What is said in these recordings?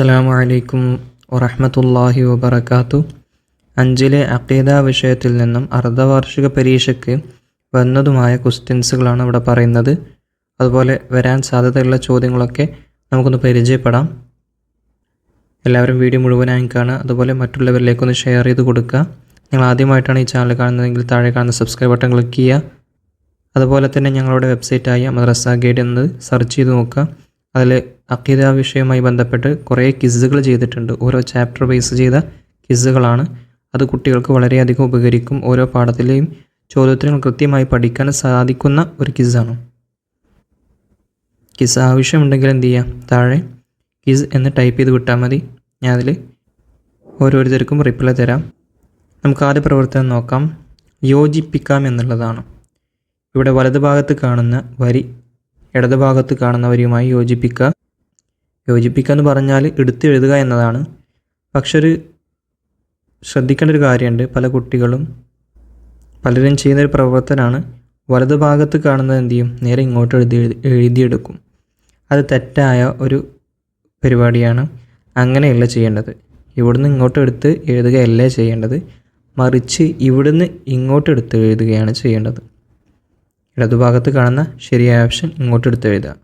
അസ്സലാമു അലൈക്കും വറഹമത്തല്ലാഹി വബറകാതു അഞ്ചിലെ അഖീദ വിഷയത്തിൽ നിന്നും അർദ്ധവാർഷിക പരീക്ഷയ്ക്ക് വന്നതുമായ ക്വസ്റ്റ്യൻസുകളാണ് ഇവിടെ പറയുന്നത്. അതുപോലെ വരാൻ സാധ്യതയുള്ള ചോദ്യങ്ങളൊക്കെ നമുക്കൊന്ന് പരിചയപ്പെടാം. എല്ലാവരും വീഡിയോ മുഴുവനായി കാണുക അതുപോലെ മറ്റുള്ളവരിലേക്കൊന്ന് ഷെയർ ചെയ്ത് കൊടുക്കുക. നിങ്ങൾ ആദ്യമായിട്ടാണ് ഈ ചാനൽ കാണുന്നതെങ്കിൽ താഴെ കാണുന്ന സബ്സ്ക്രൈബ് ബട്ടൺ ക്ലിക്ക് ചെയ്യുക. അതുപോലെ തന്നെ ഞങ്ങളുടെ വെബ്സൈറ്റായ മദ്രസ ഗൈഡ് എന്നത് സെർച്ച് ചെയ്ത് നോക്കുക. അതിൽ അക്കീദ വിഷയവുമായി ബന്ധപ്പെട്ട് കുറേ കിസ്സുകൾ ചെയ്തിട്ടുണ്ട്. ഓരോ ചാപ്റ്റർ ബേസ് ചെയ്ത കിസ്സുകളാണ് അത് കുട്ടികൾക്ക് വളരെയധികം ഉപകരിക്കും. ഓരോ പാഠത്തിലെയും ചോദ്യത്തിനും കൃത്യമായി പഠിക്കാൻ സാധിക്കുന്ന ഒരു കിസ്സാണ് കിസ് ആവശ്യമുണ്ടെങ്കിൽ എന്ത് ചെയ്യാം? താഴെ കിസ് എന്ന് ടൈപ്പ് ചെയ്ത് വിട്ടാൽ മതി. ഞാൻ അതിൽ ഓരോരുത്തർക്കും റിപ്ലൈ തരാം. നമുക്ക് ആദ്യ പ്രവർത്തനം നോക്കാം. യോജിപ്പിക്കാം എന്നുള്ളതാണ്. ഇവിടെ വലതുഭാഗത്ത് കാണുന്ന വരി ഇടതുഭാഗത്ത് കാണുന്ന വരിയുമായി യോജിപ്പിക്കുക യോജിപ്പിക്കുക എന്ന് പറഞ്ഞാൽ എടുത്ത് എഴുതുക എന്നതാണ്. പക്ഷെ ഒരു ശ്രദ്ധിക്കേണ്ട ഒരു കാര്യമുണ്ട്. പല കുട്ടികളും പലരും ചെയ്യുന്ന ഒരു പ്രവർത്തനമാണ് വലതുഭാഗത്ത് കാണുന്നത് എന്ത് ചെയ്യും? നേരെ ഇങ്ങോട്ട് എഴുതി എഴുതിയെടുക്കും. അത് തെറ്റായ ഒരു പരിപാടിയാണ്. അങ്ങനെയല്ല ചെയ്യേണ്ടത്. ഇവിടുന്ന് ഇങ്ങോട്ട് എടുത്ത് എഴുതുകയല്ല ചെയ്യേണ്ടത്? മറിച്ച് ഇവിടുന്ന് ഇങ്ങോട്ട് എടുത്ത് എഴുതുകയാണ് ചെയ്യേണ്ടത്. ഇടതുഭാഗത്ത് കാണുന്ന ശരിയായ ഓപ്ഷൻ ഇങ്ങോട്ട് എടുത്ത് എഴുതുക.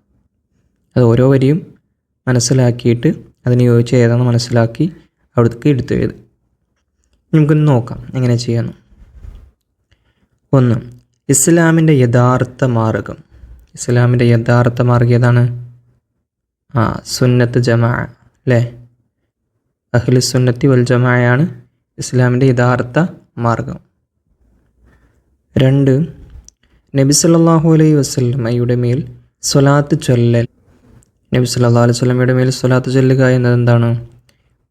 അത് ഓരോ വരിയും മനസ്സിലാക്കിയിട്ട് അതിന് യോജിച്ച ഏതാണെന്ന് മനസ്സിലാക്കി അവിടേക്ക് എടുത്ത് എഴുതുക. നമുക്കൊന്ന് നോക്കാം എങ്ങനെ ചെയ്യാമെന്ന് ഒന്ന് ഇസ്ലാമിന്റെ യഥാർത്ഥ മാർഗം. ഇസ്ലാമിന്റെ യഥാർത്ഥ മാർഗം ഏതാണ്? ആ സുന്നത്ത് ജമാ അല്ലേ? അഖിലു സുന്നത്തി വൽ ജമായാണ് ഇസ്ലാമിന്റെ യഥാർത്ഥ മാർഗം. രണ്ട് നബി സല്ലല്ലാഹു അലൈഹി വസല്ലമയുടെ മേൽ സ്വലാത്ത് ചൊല്ലൽ. നബി സല്ലാ അലൈഹി സ്വലമയുടെ മേൽ സ്വലാത്ത് ചൊല്ലുക എന്നത് എന്താണ്?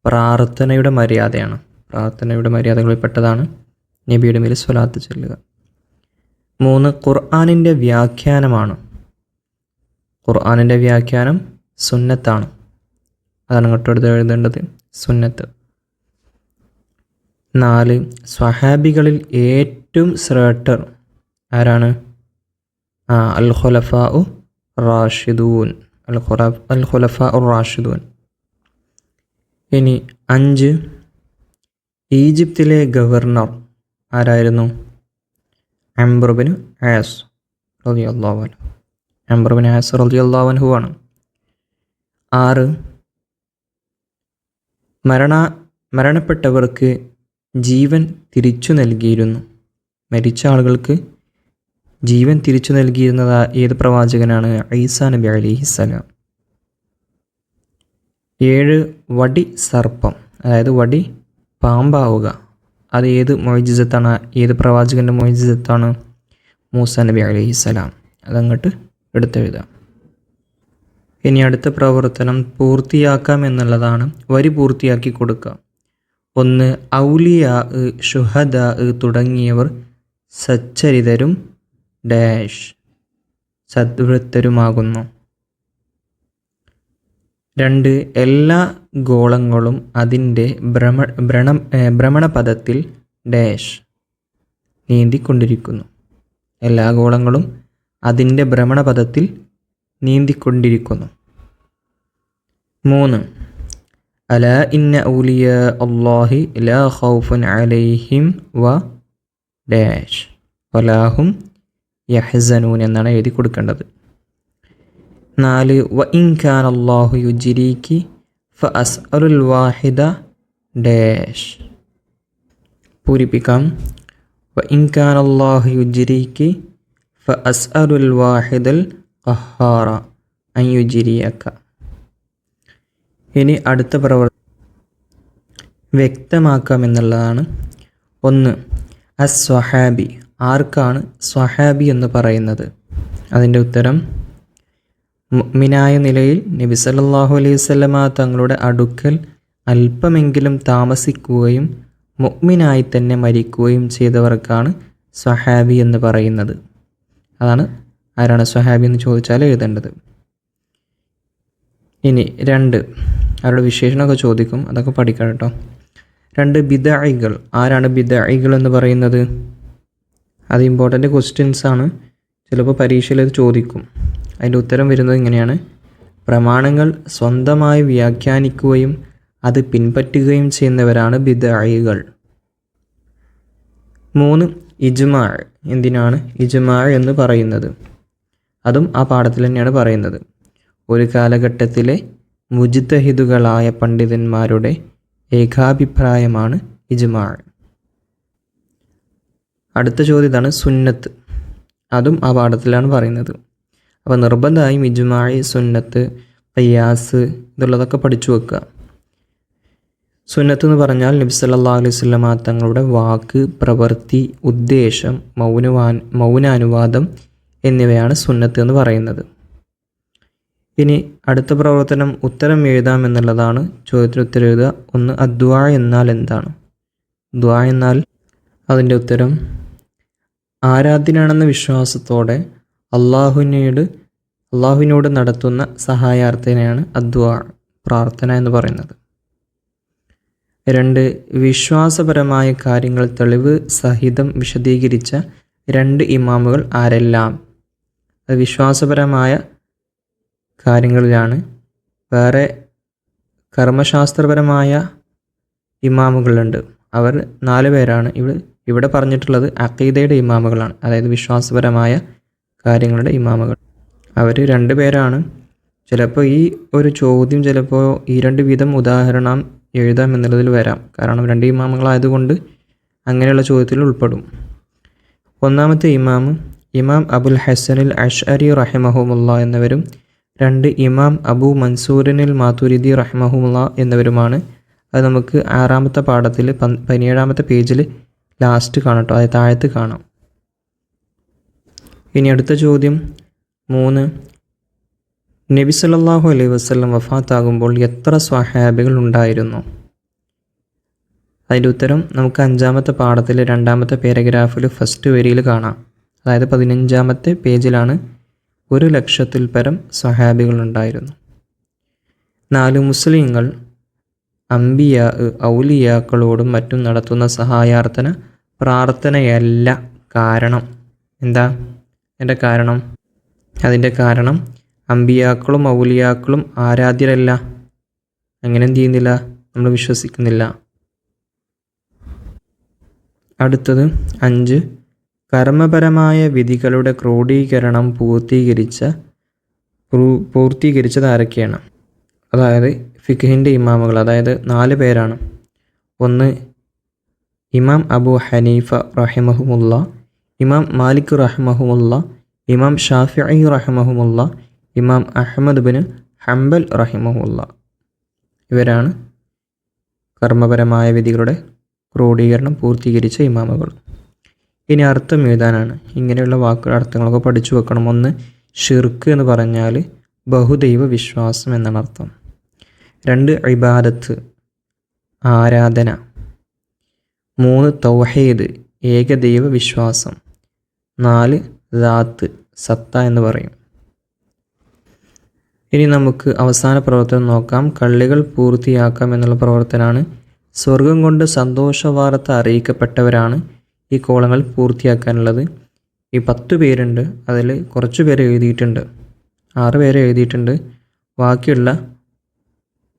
പ്രാർത്ഥനയുടെ മര്യാദയാണ്. പ്രാർത്ഥനയുടെ മര്യാദകളിൽ പെട്ടതാണ് നബിയുടെ മേൽ സ്വലാത്ത് ചൊല്ലുക. മൂന്ന് ഖുർആാനിന്റെ വ്യാഖ്യാനമാണ്. ഖുർആാനിന്റെ വ്യാഖ്യാനം സുന്നത്താണ്. അതാണ് ഇങ്ങോട്ടെടുത്ത് എഴുതേണ്ടത്. സുന്നത്ത്. നാല് സ്വഹാബികളിൽ ഏറ്റവും ശ്രേഷ്ഠർ ആരാണ്? അൽ റാഷിദൂൻ. അൽ അൽ റാഷിദൂൻ. ഇനി അഞ്ച്. ഈജിപ്തിലെ ഗവർണർ ആരായിരുന്നു? അംബ്രബിന് ആസ് റലി അള്ളാഹുൻ അംബ്രബിന് ആസ് അള്ളാഹുൻഹു ആണ്. ആറ്. മരണ മരണപ്പെട്ടവർക്ക് ജീവൻ തിരിച്ചു നൽകിയിരുന്നു. മരിച്ച ആളുകൾക്ക് ജീവൻ തിരിച്ചു നൽകിയിരുന്നത് ഏത് പ്രവാചകനാണ്? ഐസാ നബി അലിഹിസ്സലാം ഏഴ് വടി സർപ്പം അതായത് വടി പാമ്പാവുക. അത് ഏത് മൊയ്ജിസത്താണ്? ഏത് പ്രവാചകന്റെ മൊയ്ജിസത്താണ്? മൂസ നബി അലിഹിസ്സലാം അതങ്ങോട്ട് എടുത്തെഴുതാം. ഇനി അടുത്ത പ്രവർത്തനം പൂർത്തിയാക്കാം എന്നുള്ളതാണ്. വരി പൂർത്തിയാക്കി കൊടുക്കുക. ഒന്ന് ഔലിയ ഷുഹദ തുടങ്ങിയവർ സച്ചരിതരും ഡാഷ് സദ്വൃത്തരുമാകുന്നു. രണ്ട് എല്ലാ ഗോളങ്ങളും അതിന്റെ ഭ്രമ ഭ്രണ ഭ്രമണപഥത്തിൽ ഡാഷ് നീന്തിക്കൊണ്ടിരിക്കുന്നു. എല്ലാ ഗോളങ്ങളും അതിന്റെ ഭ്രമണപഥത്തിൽ നീന്തിക്കൊണ്ടിരിക്കുന്നു. മൂന്ന് അല ഇന്ന ഊലിയ അള്ളാഹി ലാ ഖൗഫുൻ അലൈഹിം വ ഡാഷ്. വലാഹും യഹ്സനൂൻ എന്നാണ് എഴുതി കൊടുക്കേണ്ടത്. നാല് വ ഇൻഖാൻ അള്ളാഹു യുജിരിക്ക് ഫ അസ് അലുൽ വാഹിദ ഡാഷ്. പൂരിപ്പിക്കാം. വ ഇൻഖാൻ അള്ളാഹു യുജിരിക്ക് ഫ അസ് അലുൽ വാഹിദൽ ഖഹാറ അൻ യുജിരിയക്ക ഇനി അടുത്ത പ്രവർ വ്യക്തമാക്കാം എന്നുള്ളതാണ്. ഒന്ന് അസ് സ്വഹാബി ആർക്കാണ് സ്വഹാബി എന്ന് പറയുന്നത്? അതിന്റെ ഉത്തരം മുഅ്മിനായ നിലയിൽ നബി സല്ലാഹു അലൈഹി വസല്ലമ തങ്ങളുടെ അടുക്കൽ അല്പമെങ്കിലും താമസിക്കുകയും മുഗ്മിനായി തന്നെ മരിക്കുകയും ചെയ്തവർക്കാണ് സ്വഹാബി എന്ന് പറയുന്നത്. അതാണ് ആരാണ് സ്വഹാബി എന്ന് ചോദിച്ചാൽ എഴുതേണ്ടത്. ഇനി രണ്ട് അവരുടെ വിശേഷണമൊക്കെ ചോദിക്കും അതൊക്കെ പഠിക്കണം കേട്ടോ. രണ്ട് ബിദായികൾ ആരാണ് ബിദായികൾ എന്ന് പറയുന്നത്? അത് ഇമ്പോർട്ടന്റ് ക്വസ്റ്റ്യൻസ് ആണ്. ചിലപ്പോൾ പരീക്ഷയിൽ അത് ചോദിക്കും. അതിന്റെ ഉത്തരം വരുന്നത് ഇങ്ങനെയാണ്. പ്രമാണങ്ങൾ സ്വന്തമായി വ്യാഖ്യാനിക്കുകയും അത് പിൻപറ്റുകയും ചെയ്യുന്നവരാണ് ബിദായികൾ. മൂന്ന് ഇജ്മാ എന്തിനാണ് ഇജ്മാ എന്ന് പറയുന്നത്? അതും ആ പാഠത്തിൽ തന്നെയാണ് പറയുന്നത്. ഒരു കാലഘട്ടത്തിലെ മുജിത്തഹിദുകളായ പണ്ഡിതന്മാരുടെ ഏകാഭിപ്രായമാണ് ഇജ്മാ. അടുത്ത ചോദ്യം ഇതാണ് സുന്നത്ത്. അതും ആ പാഠത്തിലാണ് പറയുന്നത്. അപ്പോൾ നിർബന്ധമായും ഇജുമായി സുന്നത്ത് പയ്യാസ് ഇതുള്ളതൊക്കെ പഠിച്ചു വെക്കുക. സുന്നത്ത് എന്ന് പറഞ്ഞാൽ നബി സല്ലല്ലാഹു അലൈഹി വസല്ലമ തങ്ങളുടെ വാക്ക് പ്രവൃത്തി ഉദ്ദേശം മൗനവാൻ മൗനാനുവാദം എന്നിവയാണ് സുന്നത്ത് എന്ന് പറയുന്നത്. ഇനി അടുത്ത പ്രവർത്തനം ഉത്തരം എഴുതാം എന്നുള്ളതാണ്. ചോദ്യത്തിന് ഉത്തരം എഴുതുക. ഒന്ന് അദ്വാ എന്നാൽ എന്താണ്? ദ്വാ എന്നാൽ അതിന്റെ ഉത്തരം ആരാധ്യനാണെന്ന വിശ്വാസത്തോടെ അള്ളാഹുവിനോട് അള്ളാഹുവിനോട് നടത്തുന്ന സഹായാർത്ഥനയാണ് അദ്വാ പ്രാർത്ഥന എന്ന് പറയുന്നത്. രണ്ട് വിശ്വാസപരമായ കാര്യങ്ങൾ തെളിവ് സഹിതം വിശദീകരിച്ച രണ്ട് ഇമാമുകൾ ആരെല്ലാം? അത് വിശ്വാസപരമായ കാര്യങ്ങളിലാണ്. വേറെ കർമ്മശാസ്ത്രപരമായ ഇമാമുകളുണ്ട്. അവർ നാല് പേരാണ്. ഇവിടെ ഇവിടെ പറഞ്ഞിട്ടുള്ളത് അക്കീദയുടെ ഇമാമുകളാണ്. അതായത് വിശ്വാസപരമായ കാര്യങ്ങളുടെ ഇമാമുകൾ. അവർ രണ്ട് പേരാണ്. ചിലപ്പോൾ ഈ ഒരു ചോദ്യം ചിലപ്പോൾ ഈ രണ്ട് വിധം ഉദാഹരണം എഴുതാം എന്നുള്ളതിൽ വരാം. കാരണം രണ്ട് ഇമാമുകളായതുകൊണ്ട് അങ്ങനെയുള്ള ചോദ്യത്തിൽ ഉൾപ്പെടും. ഒന്നാമത്തെ ഇമാം ഇമാം അബുൽ ഹസനിൽ അഷ്അരി റഹിമഹുമുല്ല എന്നിവരും രണ്ട് ഇമാം അബു മൻസൂറിനിൽ മാതുരിദി റഹ്മഹുമുള്ള എന്നിവരുമാണ്. അത് നമുക്ക് ആറാമത്തെ പാഠത്തിൽ പതിനേഴാമത്തെ പേജിൽ ലാസ്റ്റ് കാണട്ടോ അതായത് താഴത്ത് കാണാം. ഇനി അടുത്ത ചോദ്യം. മൂന്ന്. നബി സല്ലല്ലാഹു അലൈഹി വസല്ലം വഫാത്താകുമ്പോൾ എത്ര സ്വഹാബികൾ ഉണ്ടായിരുന്നു? അതിന്റെ ഉത്തരം നമുക്ക് അഞ്ചാമത്തെ പാഠത്തിലെ രണ്ടാമത്തെ പാരഗ്രാഫിൽ ഫസ്റ്റ് വരിയിൽ കാണാം. അതായത് പതിനഞ്ചാമത്തെ പേജിലാണ് ഒരു ലക്ഷത്തിൽ പരം സ്വഹാബികൾ ഉണ്ടായിരുന്നു. നാല് മുസ്ലിങ്ങൾ അമ്പിയ ഔലിയാക്കളോടും മറ്റും നടത്തുന്ന സഹായാർത്ഥന പ്രാർത്ഥനയല്ല കാരണം. എന്താ? എന്റെ കാരണം? അതിന്റെ കാരണം അമ്പിയാക്കളും ഔലിയാക്കളും ആരാധ്യരല്ല. അങ്ങനെ എന്ത് ചെയ്യുന്നില്ല? നമ്മൾ വിശ്വസിക്കുന്നില്ല. അടുത്തത് അഞ്ച് കർമ്മപരമായ വിധികളുടെ ക്രോഡീകരണം പൂർത്തീകരിച്ച പൂർത്തീകരിച്ചത് ആരൊക്കെയാണ്? അതായത് ഫിഖിന്റെ ഇമാമുകൾ അതായത് നാല് പേരാണ്. ഒന്ന് ഇമാം അബു ഹനീഫ റഹിമഹുമുല്ല ഇമാം മാലിക് റഹ്മഹുമുല്ല ഇമാം ഷാഫിഇ റഹ്മഹുമുല്ല ഇമാം അഹമ്മദ് ബിൻ ഹംബൽ റഹിമഹുല്ല ഇവരാണ് കർമ്മപരമായ വിധികളുടെ ക്രോഡീകരണം പൂർത്തീകരിച്ച ഇമാമുകൾ. ഇനി അർത്ഥം എഴുതാനാണ്. ഇങ്ങനെയുള്ള വാക്കുകളുടെ അർത്ഥങ്ങളൊക്കെ പഠിച്ചു വെക്കണം. ഒന്ന് ഷിർക്ക് എന്ന് പറഞ്ഞാൽ ബഹുദൈവ വിശ്വാസം എന്നാണ് അർത്ഥം. രണ്ട് ഇബാദത്ത് ആരാധന. മൂന്ന് തൗഹീദ് ഏകദൈവ വിശ്വാസം. നാല് ദാത്ത് സത്ത എന്ന് പറയും. ഇനി നമുക്ക് അവസാന പ്രവർത്തനം നോക്കാം. കള്ളികൾ പൂർത്തിയാക്കാം എന്നുള്ള പ്രവർത്തനമാണ് സ്വർഗം കൊണ്ട് സന്തോഷവാർത്ത അറിയിക്കപ്പെട്ടവരാണ് ഈ കോളങ്ങൾ പൂർത്തിയാക്കാനുള്ളത്. ഈ പത്ത് പേരുണ്ട്. അതിൽ കുറച്ച് പേര് എഴുതിയിട്ടുണ്ട്. ആറ് പേര് എഴുതിയിട്ടുണ്ട്. ബാക്കിയുള്ള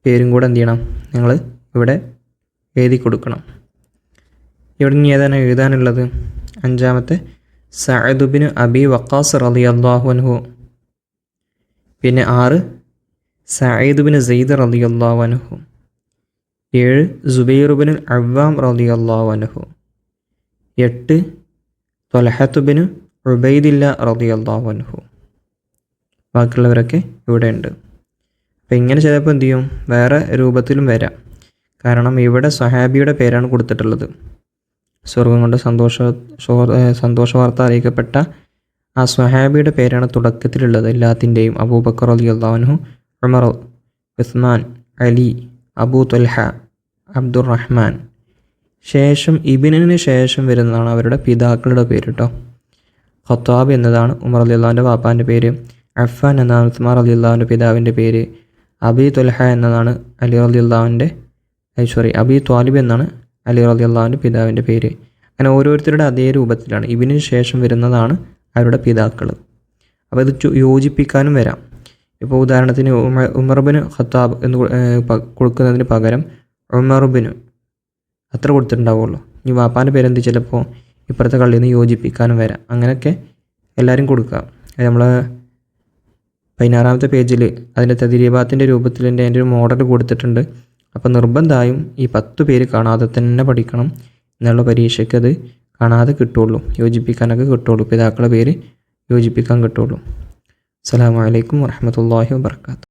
പേരും കൂടെ എന്ത് ചെയ്യണം? നിങ്ങൾ ഇവിടെ എഴുതി കൊടുക്കണം. ഇവിടെ ഇനി ഏതാണ് എഴുതാനുള്ളത്? അഞ്ചാമത്തെ സഅദുബിന് അബി വക്കാസ് റലി അള്ളാഹു അൻഹു. പിന്നെ ആറ് സഹദുബിന് സെയ്ദ് റലി അള്ളാഹു അൻഹു. ഏഴ് സുബൈറുബിന് അവ്വാം റലി അള്ളാഹു അൻഹു. എട്ട് തൊലഹത്തുബിന് ഉബൈദില്ല റലി അള്ളാഹു അൻഹു. ബാക്കിയുള്ളവരൊക്കെ ഇവിടെ ഉണ്ട് അപ്പോൾ ഇങ്ങനെ ചെയ്തപ്പോൾ എന്ത് ചെയ്യും? വേറെ രൂപത്തിലും വരാം. കാരണം ഇവിടെ സഹാബിയുടെ പേരാണ് കൊടുത്തിട്ടുള്ളത്. സ്വർഗം കൊണ്ട് സന്തോഷ സന്തോഷ വാർത്ത അറിയിക്കപ്പെട്ട ആ സ്വഹാബിയുടെ പേരാണ് തുടക്കത്തിലുള്ളത്. എല്ലാത്തിന്റെയും അബൂബക്കർ അലി അള്ളാഹുനു ഉമർ ഉസ്മാൻ അലി അബൂ തൊൽഹ അബ്ദുറഹ്മാൻ. ശേഷം ഇബിനിന് ശേഷം വരുന്നതാണ് അവരുടെ പിതാക്കളുടെ പേര് കേട്ടോ ഖത്താബ് എന്നതാണ് ഉമർ അലി അള്ളാഹുന്റെ വാപ്പാന്റെ പേര് അഫ്ഫാൻ എന്നാണ് ഉസ്മാർ അലി അള്ളാഹുന്റെ പിതാവിന്റെ പേര് അബി തുലഹ എന്നതാണ് അലി അള്ളാഹുന്റെ സോറി അബി ത്വാലിബ് എന്നാണ് അലി റലി അള്ളാഹുവിന്റെ പിതാവിന്റെ പേര്. അങ്ങനെ ഓരോരുത്തരുടെ അതേ രൂപത്തിലാണ്. ഇതിന് ശേഷം വരുന്നതാണ് അവരുടെ പിതാക്കൾ അപ്പോൾ ഇത് യോജിപ്പിക്കാനും വരാം. ഇപ്പോൾ ഉദാഹരണത്തിന് ഉമർ ഉമർബിന് ഖത്താബ് എന്ന് കൊടുക്കുന്നതിന് പകരം ഉമർബിന് അത്ര കൊടുത്തിട്ടുണ്ടാവുള്ളൂ. ഈ വാപ്പാന്റെ പേരെന്ത് ചിലപ്പോൾ ഇപ്പുറത്തെ കള്ളിയിൽ നിന്ന് യോജിപ്പിക്കാനും വരാം. അങ്ങനെയൊക്കെ എല്ലാവരും കൊടുക്കുക നമ്മൾ പതിനാറാമത്തെ പേജിൽ അതിന്റെ തതിരീഭാത്തിന്റെ രൂപത്തിൽ എന്റെ അതിന്റെ ഒരു മോഡൽ കൊടുത്തിട്ടുണ്ട്. അപ്പോൾ നിർബന്ധമായും ഈ പത്ത് പേര് കാണാതെ തന്നെ പഠിക്കണം എന്നുള്ള പരീക്ഷയ്ക്ക് അത് കാണാതെ കിട്ടുള്ളൂ യോജിപ്പിക്കാനൊക്കെ കിട്ടുള്ളൂ പിതാക്കളുടെ പേര് യോജിപ്പിക്കാൻ കിട്ടുള്ളൂ അസ്സാം അലൈക്കും വറഹമത്തല്ലാഹി വാബർക്കാത്തു